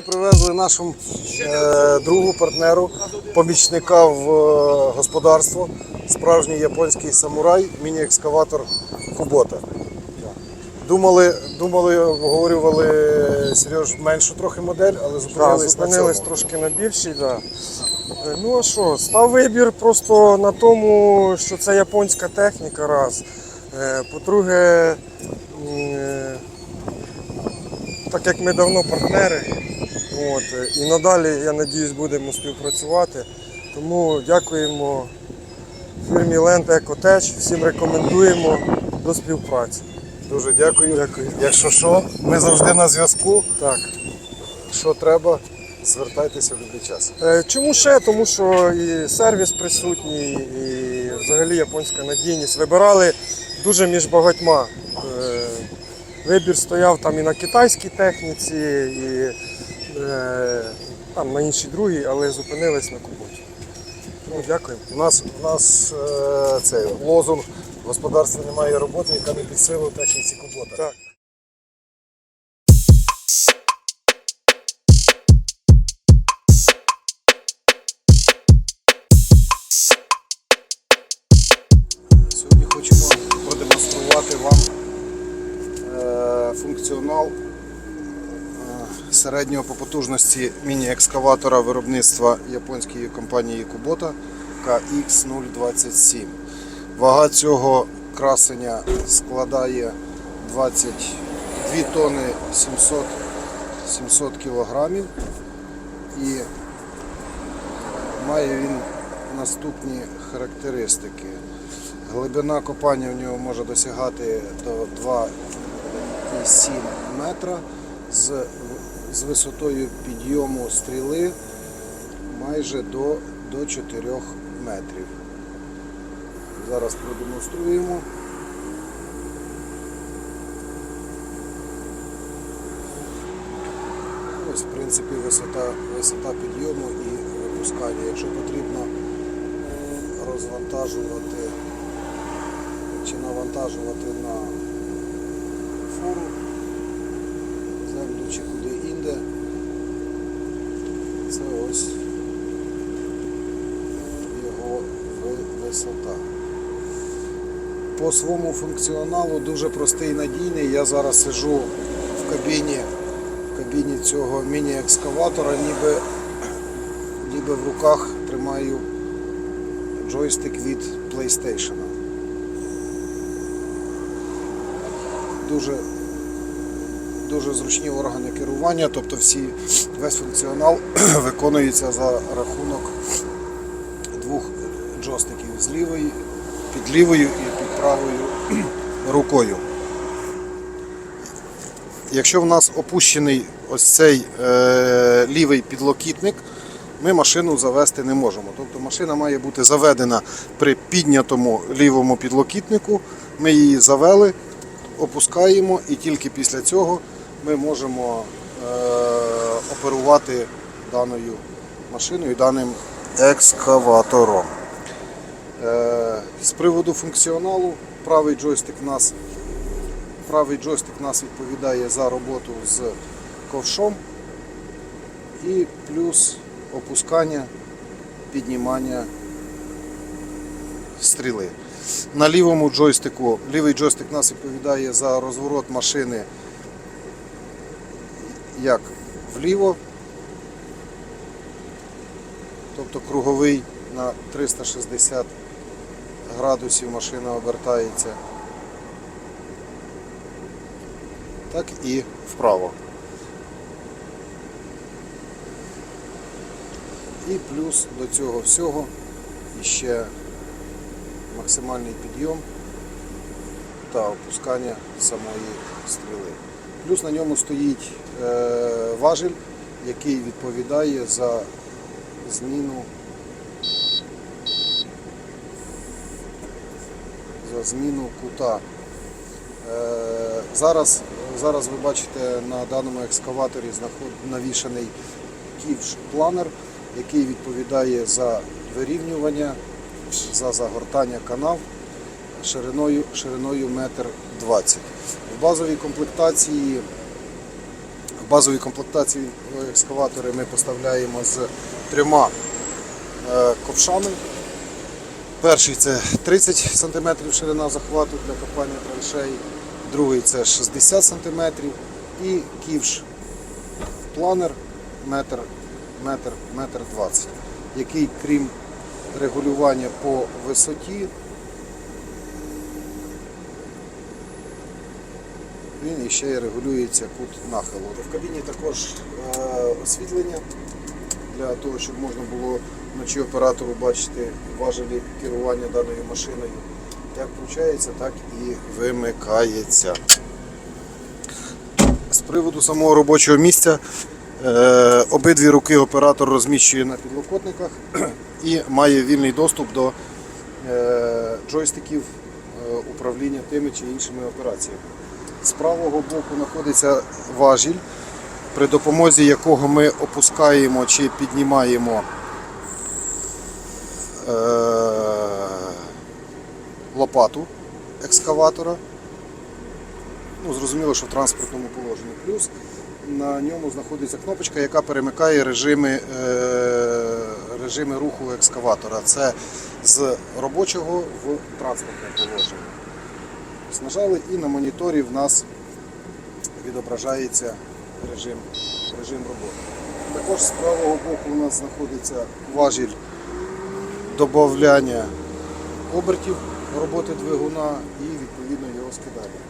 Сьогодні привезли нашому е, другу партнеру, помічника в е, господарство, справжній японський самурай, міні-екскаватор Кубота. Думали, думали, обговорювали Сереж меншу трохи модель, але зупинились на зупинились цьому. трошки на більшій, да. Е, Ну а що, став вибір просто на тому, що це японська техніка, раз. Е, По-друге, м, е, так як ми давно партнери, от, і надалі, я надіюсь, будемо співпрацювати. Тому дякуємо фірмі Land Ecotech, всім рекомендуємо до співпраці. Дуже дякую. Дякую. Якщо що, ми завжди на зв'язку. Так. Що треба, звертайтеся в будь-який час. Е, Чому ще? Тому що і сервіс присутній, і взагалі японська надійність. Вибирали дуже між багатьма. Вибір стояв там і на китайській техніці, і е, там на іншій другій, але зупинились на куботі. Ну, дякую. У нас, у нас е, цей лозунг в господарстві немає роботи, яка не під силу техніці Кубота. Так. Середнього по потужності міні-екскаватора виробництва японської компанії Kubota KX027. Вага цього красення складає 22 тонни 700, 700 кілограмів і має він наступні характеристики. Глибина копання в нього може досягати до 2,7 метра з, з висотою підйому стріли майже до, до 4 метрів. Зараз продемонструємо. Ось, в принципі, висота, висота підйому і випускання. Якщо потрібно е, розвантажувати чи навантажувати на фуру, землю чи куди інде, це ось його висота. По своєму функціоналу дуже простий і надійний. Я зараз сижу в кабіні, в кабіні цього міні-екскаватора, ніби, ніби в руках тримаю джойстик від PlayStation. Дуже, дуже зручні органи керування, тобто всі, весь функціонал виконується за рахунок двох джойстиків з лівої, під лівою і під правою рукою. Якщо в нас опущений ось цей е, лівий підлокітник, ми машину завести не можемо. Тобто машина має бути заведена при піднятому лівому підлокітнику. Ми її завели, опускаємо і тільки після цього ми можемо е, оперувати даною машиною, даним екскаватором. Е, з приводу функціоналу, правий джойстик нас правий джойстик нас відповідає за роботу з ковшом і плюс опускання, піднімання стріли. На лівому джойстику, лівий джойстик нас відповідає за розворот машини як вліво, тобто круговий на 360 градусів машина обертається. так і вправо. І плюс до цього всього ще максимальний підйом та опускання самої стріли. Плюс на ньому стоїть важіль, який відповідає за зміну за зміну кута. Е, Зараз, зараз ви бачите на даному екскаваторі навішаний ківш планер, який відповідає за вирівнювання, за загортання канав шириною, шириною метр 20. В базовій комплектації, базові комплектації екскаватори ми поставляємо з трьома е, ковшами. Перший це 30 см ширина захвату для копання траншеї, другий це 60 см і ківш планер метр, метр, метр 20, який крім регулювання по висоті, він іще й регулюється кут нахилу. В кабіні також е, освітлення для того, щоб можна було вночі оператору бачити важелі керування даною машиною. Як включається, так і вимикається. З приводу самого робочого місця е, обидві руки оператор розміщує на підлокотниках і має вільний доступ до е, джойстиків управління тими чи іншими операціями. З правого боку знаходиться важіль, при допомозі якого ми опускаємо чи піднімаємо е, лопату екскаватора. Ну, зрозуміло, що в транспортному положенні. Плюс на ньому знаходиться кнопочка, яка перемикає режими, е, режими руху екскаватора. Це з робочого в транспортне положення. Ось Нажали і на моніторі в нас відображається режим, режим роботи. Також з правого боку у нас знаходиться важіль додавання обертів роботи двигуна і відповідно його скидання.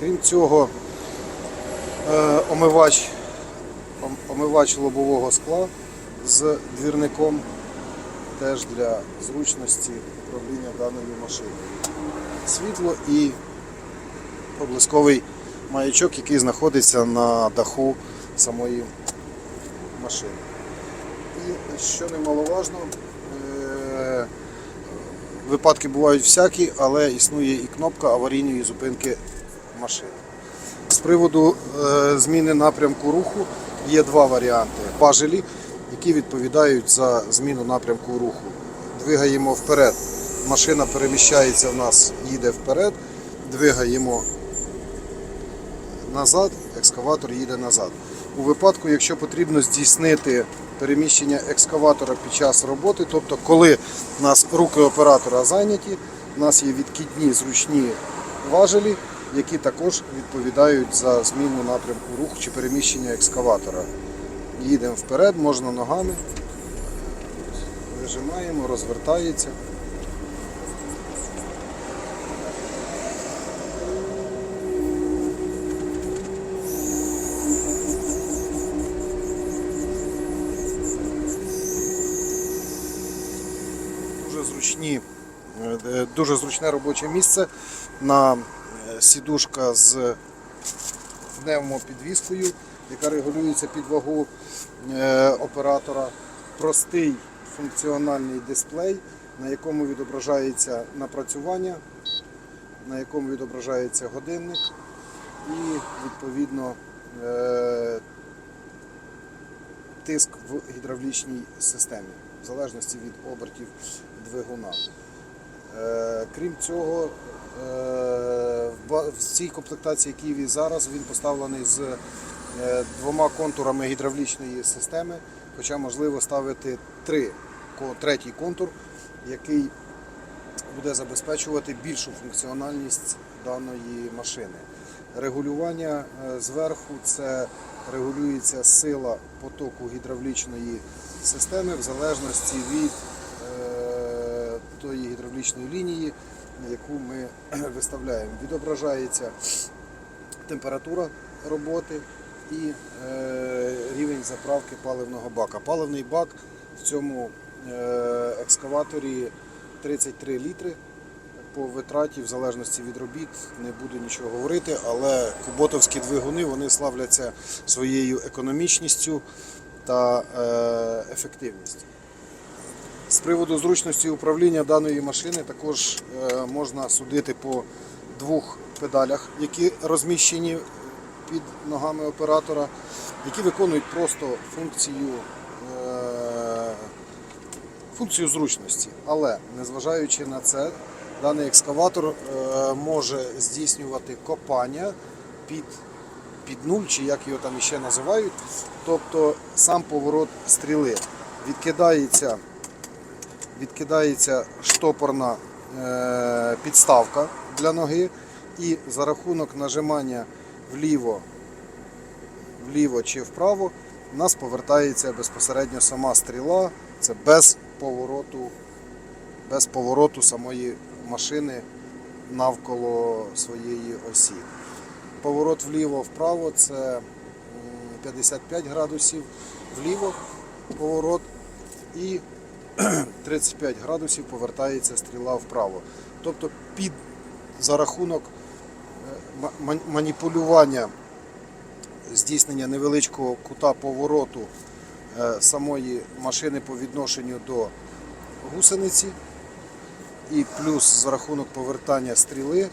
Крім цього, е, омивач, омивач лобового скла з двірником теж для зручності управління даною машиною. Світло і проблисковий маячок, який знаходиться на даху самої машини. І що немаловажно, е, випадки бувають всякі, але існує і кнопка аварійної зупинки машини. З приводу е, зміни напрямку руху є два варіанти. Важелі, які відповідають за зміну напрямку руху. Двигаємо вперед. Машина переміщається в нас, їде вперед, двигаємо назад, екскаватор їде назад. У випадку, якщо потрібно здійснити переміщення екскаватора під час роботи, тобто коли у нас руки оператора зайняті, у нас є відкидні зручні важелі, які також відповідають за зміну напрямку руху чи переміщення екскаватора. Їдемо вперед, можна ногами, вижимаємо, розвертається. Дуже зручні, е, дуже зручне робоче місце на е, сідушка з пневмопідвіскою, яка регулюється під вагу е, оператора. Простий функціональний дисплей, на якому відображається напрацювання, на якому відображається годинник і відповідно тиск в гідравлічній системі, в залежності від обертів двигуна. Е, Крім цього, е, в цій комплектації, є зараз, він поставлений з е, двома контурами гідравлічної системи, хоча можливо ставити три, третій контур, який буде забезпечувати більшу функціональність даної машини. Регулювання е, зверху це регулюється сила потоку гідравлічної системи в залежності від е, тої гідравлічної лінії, яку ми виставляємо. Відображається температура роботи і е, рівень заправки паливного бака. Паливний бак в цьому е, екскаваторі 33 літри. По витраті, в залежності від робіт, не буду нічого говорити, але куботовські двигуни вони славляться своєю економічністю та е, ефективністю. З приводу зручності управління даної машини також е, можна судити по двох педалях, які розміщені під ногами оператора, які виконують просто функцію, е, функцію зручності. Але незважаючи на це, даний екскаватор е, може здійснювати копання під під нуль, чи як його там іще називають. Тобто сам поворот стріли відкидається, відкидається штопорна е, підставка для ноги, і за рахунок нажимання вліво, вліво чи вправо, у нас повертається безпосередньо сама стріла. Це без повороту, без повороту самої машини навколо своєї осі. Поворот вліво-вправо це 55 градусів вліво поворот і 35 градусів повертається стріла вправо. Тобто під за рахунок е, ма- ма- маніпулювання здійснення невеличкого кута повороту е, самої машини по відношенню до гусениці і плюс за рахунок повертання стріли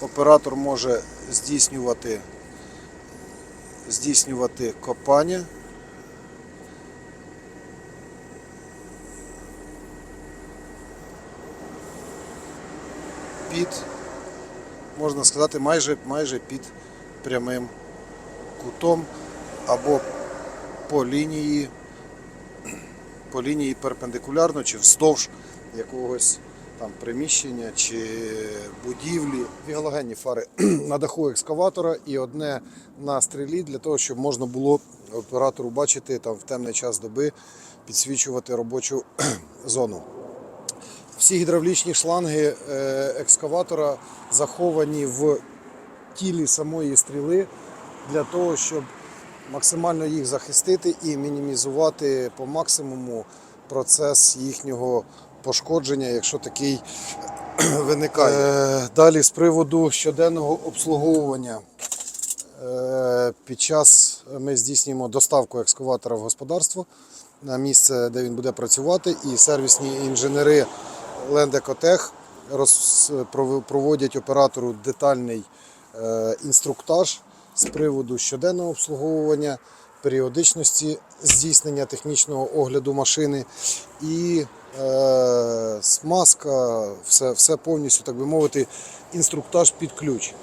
оператор може здійснювати, здійснювати копання. Під, можна сказати, майже, майже під прямим кутом або по лінії, по лінії перпендикулярно чи вздовж якогось там приміщення чи будівлі. Дві галогенні фари на даху екскаватора і одне на стрілі для того, щоб можна було оператору бачити там в темний час доби, підсвічувати робочу зону. Всі гідравлічні шланги е, екскаватора заховані в тілі самої стріли для того, щоб максимально їх захистити і мінімізувати по максимуму процес їхнього пошкодження, якщо такий виникає. Е, Далі з приводу щоденного обслуговування. Е, Під час ми здійснюємо доставку екскаватора в господарство на місце, де він буде працювати, і сервісні інженери Лендекотех проводять оператору детальний е, інструктаж з приводу щоденного обслуговування, періодичності здійснення технічного огляду машини і смазка, все, все повністю, так би мовити, інструктаж під ключ.